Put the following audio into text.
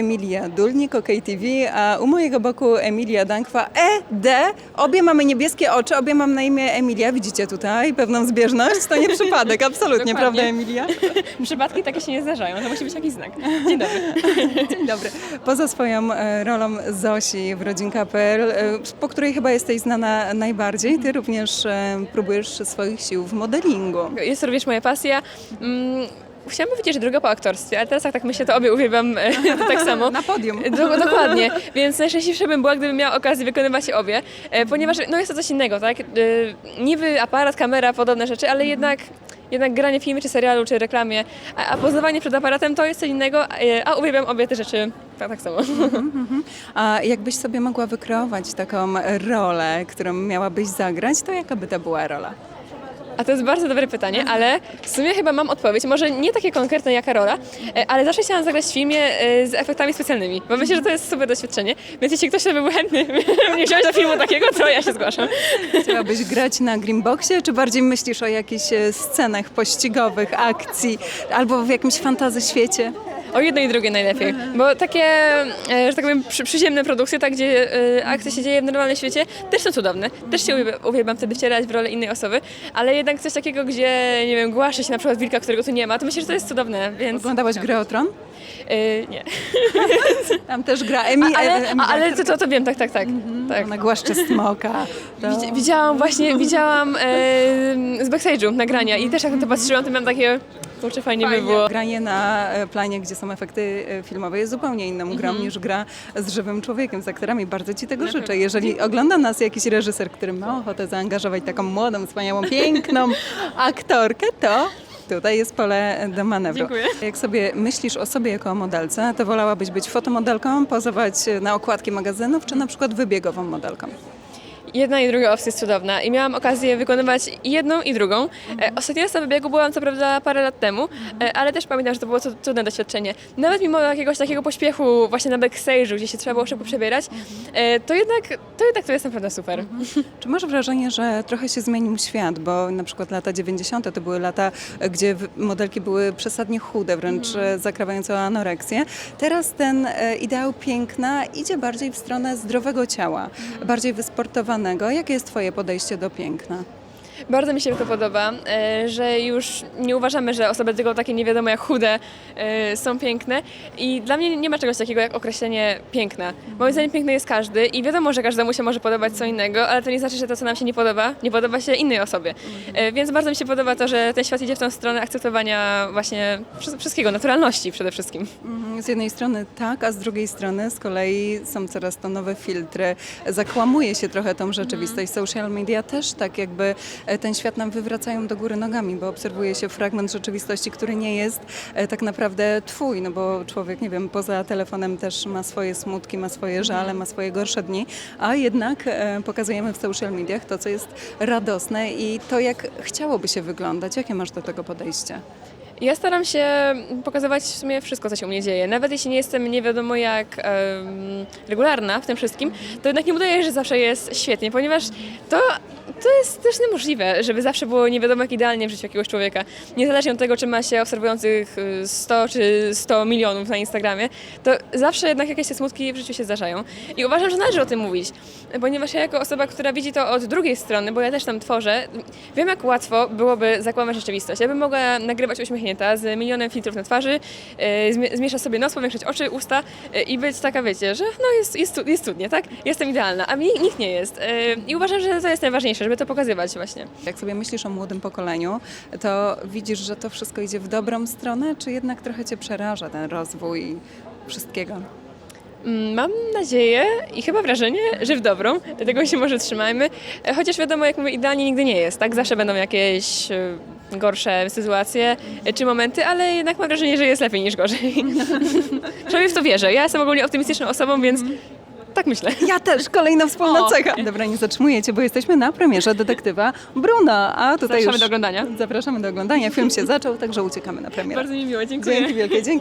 Emilia Dulnik, OK TV, a u mojego boku Emilia Dankwa, ED. Obie mamy niebieskie oczy, obie mam na imię Emilia. Widzicie tutaj pewną zbieżność? To nie przypadek, absolutnie, prawda Emilia? Przypadki takie się nie zdarzają, to musi być jakiś znak. Dzień dobry. Dzień dobry. Poza swoją e, rolą Zosi w Rodzinka.pl, e, po której chyba jesteś znana najbardziej, ty również e, próbujesz swoich sił w modelingu. Jest to również moja pasja. Chciałam powiedzieć, że droga po aktorstwie, ale teraz jak tak myślę, to obie uwielbiam e, tak samo. Na podium. Do, dokładnie, więc najszczęśliwsza bym była, gdybym miała okazję wykonywać je obie, e, ponieważ no jest to coś innego, tak? E, niby aparat, kamera, podobne rzeczy, ale jednak, jednak granie w filmie, czy serialu, czy reklamie, a, a pozowanie przed aparatem to jest coś innego, a uwielbiam obie te rzeczy tak, tak samo. A jakbyś sobie mogła wykreować taką rolę, którą miałabyś zagrać, to jaka by to była rola? A to jest bardzo dobre pytanie, ale w sumie chyba mam odpowiedź. Może nie takie konkretne jak Karola, e, ale zawsze chciałam zagrać w filmie e, z efektami specjalnymi, bo myślę, że to jest super doświadczenie. Więc jeśli ktoś by był chętny mnie wziąć do filmu takiego, to ja się zgłaszam. Chciałabyś grać na Greenboxie, czy bardziej myślisz o jakichś e, scenach pościgowych, akcji, albo w jakimś fantazy świecie? O jedno i drugie najlepiej, bo takie, e, że tak powiem, przy, przyziemne produkcje, tak gdzie e, akcja się dzieje w normalnym świecie, też są cudowne. Też się uwielbiam, uwielbiam wtedy wcierać w rolę innej osoby, ale jednak coś takiego, gdzie, nie wiem, głaszy się na przykład wilka, którego tu nie ma, to myślę, że to jest cudowne, więc Oglądałaś grę o Tron? E, nie. Tam też gra Emi, A, ale, a, ale to, to, to wiem, tak, tak, tak. tak. Ona głaszcze smoka. To... Widzi- Widziałam właśnie, widziałam e, z backstage'u nagrania i też jak na to patrzyłam, to miałam takie, kurczę, fajnie, by było. Granie na e, planie, gdzie są efekty filmowe jest zupełnie inną grą Mhm. niż gra z żywym człowiekiem, z aktorami. Bardzo Ci tego życzę. Jeżeli ogląda nas jakiś reżyser, który ma ochotę zaangażować taką młodą, wspaniałą, piękną aktorkę, to tutaj jest pole do manewru. Dziękuję. Jak sobie myślisz o sobie jako o modelce, to wolałabyś być fotomodelką, pozować na okładki magazynów, czy na przykład wybiegową modelką? Jedna i druga opcja jest cudowna i miałam okazję wykonywać i jedną i drugą. E, ostatni raz na wybiegu byłam co prawda parę lat temu, e, ale też pamiętam, że to było cu- cudne doświadczenie. Nawet mimo jakiegoś takiego pośpiechu właśnie na backstage'u, gdzie się trzeba było szybko przebierać, e, to jednak to, jednak to jest naprawdę super. Czy masz wrażenie, że trochę się zmienił świat, bo na przykład lata 90. to były lata, gdzie w- modelki były przesadnie chude, wręcz mm. zakrawające anoreksję. Teraz ten e, ideał piękna idzie bardziej w stronę zdrowego ciała, bardziej wysportowanego. Jakie jest Twoje podejście do piękna? Bardzo mi się to podoba, e, że już nie uważamy, że osoby tylko takie nie wiadomo jak chude e, są piękne i dla mnie nie ma czegoś takiego jak określenie piękna. Moim zdaniem piękny jest każdy i wiadomo, że każdemu się może podobać co innego, ale to nie znaczy, że to, co nam się nie podoba, nie podoba się innej osobie. E, Więc bardzo mi się podoba to, że ten świat idzie w tą stronę akceptowania właśnie wszy- wszystkiego, naturalności przede wszystkim. Mhm, Z jednej strony tak, a z drugiej strony z kolei są coraz to nowe filtry. Zakłamuje się trochę tą rzeczywistość. Social media też tak jakby ten świat nam wywracają do góry nogami, bo obserwuje się fragment rzeczywistości, który nie jest e, tak naprawdę twój, no bo człowiek, nie wiem, poza telefonem też ma swoje smutki, ma swoje żale, ma swoje gorsze dni, a jednak e, pokazujemy w social mediach to, co jest radosne i to, jak chciałoby się wyglądać. Jakie masz do tego podejście? Ja staram się pokazywać w sumie wszystko, co się u mnie dzieje. Nawet jeśli nie jestem nie wiadomo jak em, regularna w tym wszystkim, to jednak nie udaje, że zawsze jest świetnie, ponieważ to, to jest też niemożliwe, żeby zawsze było nie wiadomo jak idealnie w życiu jakiegoś człowieka. Niezależnie od tego, czy ma się obserwujących y, 100 czy 100 milionów na Instagramie, to zawsze jednak jakieś te smutki w życiu się zdarzają. I uważam, że należy o tym mówić, ponieważ ja jako osoba, która widzi to od drugiej strony, bo ja też tam tworzę, wiem jak łatwo byłoby zakłamać rzeczywistość. Ja bym mogła nagrywać uśmiechnięta z milionem filtrów na twarzy, y, zmie- zmieszać sobie nos, powiększyć oczy, usta y, i być taka, wiecie, że no jest, jest, jest cudnie, tak? Jestem idealna, a mi nikt nie jest. Y, I uważam, że to jest najważniejsze, żeby to pokazywać właśnie. Jak sobie myślisz o młodym pokoleniu, to widzisz, że to wszystko idzie w dobrą stronę, czy jednak trochę cię przeraża ten rozwój wszystkiego? Mm, Mam nadzieję i chyba wrażenie, że w dobrą, dlatego się może trzymajmy. E, Chociaż wiadomo, jak mówię, idealnie nigdy nie jest, tak? Zawsze będą jakieś e, gorsze sytuacje e, czy momenty, ale jednak mam wrażenie, że jest lepiej niż gorzej. Przynajmniej w to wierzę. Ja jestem ogólnie optymistyczną osobą, więc tak myślę. Ja też, kolejna wspólna O. cecha. Dobra, nie zatrzymuję cię, bo jesteśmy na premierze detektywa Bruno, a tutaj Zapraszamy już... do oglądania. Zapraszamy do oglądania. Film się zaczął, także uciekamy na premierę. Bardzo mi miło, dziękuję. Dzięki wielkie, dzięki.